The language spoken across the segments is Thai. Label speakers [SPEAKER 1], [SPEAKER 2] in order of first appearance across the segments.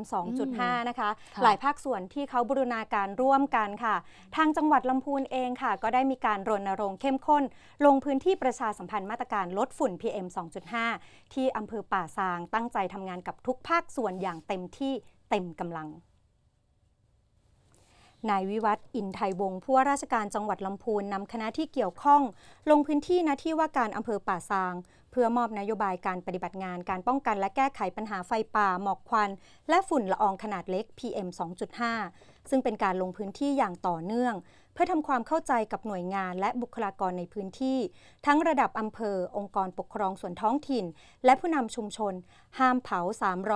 [SPEAKER 1] 2.5 นะคะ
[SPEAKER 2] ค่ะ
[SPEAKER 1] หลายภาคส่วนที่เขาบูรณาการร่วมกันค่ะ ทางจังหวัดลำพูนเองค่ะ ก็ได้มีการรณรงค์เข้มข้น ลงพื้นที่ประชาสัมพันธ์มาตรการลดฝุ่น PM 2.5 ที่อำเภอป่าซางตั้งใจทำงานกับทุกภาคส่วนอย่างเต็มที่เต็มกำลังนายวิวัฒน์อินไทยวงศ์ผู้ว่าราชการจังหวัดลำพูนนำคณะที่เกี่ยวข้อง ลงพื้นที่หน้าที่ว่าการอำเภอป่าซางเพื่อมอบนโยบายการปฏิบัติงานการป้องกันและแก้ไขปัญหาไฟป่า หมอกควัน และฝุ่นละอองขนาดเล็ก PM 2.5 ซึ่งเป็นการลงพื้นที่อย่างต่อเนื่อง เพื่อทำความเข้าใจกับหน่วยงานและบุคลากรในพื้นที่ ทั้งระดับอำเภอ องค์กรปกครองส่วนท้องถิ่น และผู้นำชุมชน ห้ามเผา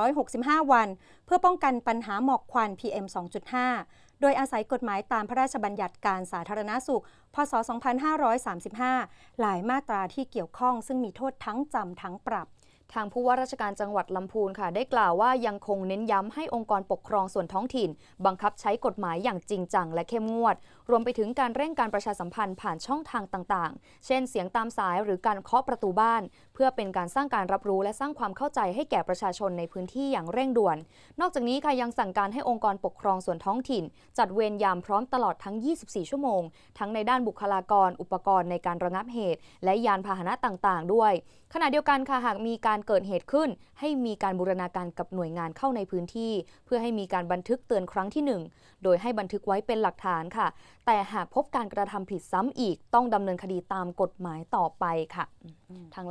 [SPEAKER 1] 365 วัน เพื่อป้องกันปัญหาหมอกควัน PM 2.5โดยอาศัยกฎหมายตามพระราชบัญญัติการสาธารณสุข พศ 2535 หลายมาตราที่เกี่ยวข้องซึ่งมีโทษทัั้งจำทั้งปรับ
[SPEAKER 2] ทางผู้ว่าราชการจังหวัดลำพูนค่ะ ได้กล่าวว่ายังคงเน้นย้ำให้องค์กรปกครองส่วนท้องถิ่น บังคับใช้กฎหมายอย่างจริงจังและเข้มงวด รวมไปถึงการเร่งการประชาสัมพันธ์ผ่านช่องทางต่างๆ เช่นเสียงตามสายหรือการเคาะประตูบ้าน เพื่อเป็นการสร้างการรับรู้และสร้างความเข้าใจให้แก่ประชาชนในพื้นที่อย่างเร่งด่วน นอกจากนี้ค่ะยังสั่งการให้องค์กรปกครองส่วนท้องถิ่น จัดเวรยามพร้อมตลอดทั้ง 24 ชั่วโมง ทั้งในด้านบุคลากร อุปกรณ์ในการระงับเหตุ และยานพาหนะต่างๆ ด้วย ขณะเดียวกันค่ะหากมีการเกิดเหตุขึ้น ให้มีการบูรณาการกับหน่วยงานเข้าในพื้นที่ เพื่อให้มีการบันทึกเตือนครั้งที่หนึ่งโดยให้บันทึกไว้เป็นหลักฐานค่ะ แต่หากพบการกระทำผิดซ้ำอีก ต้องดำเนินคดีตามกฎหมายต่อไปค่ะทาง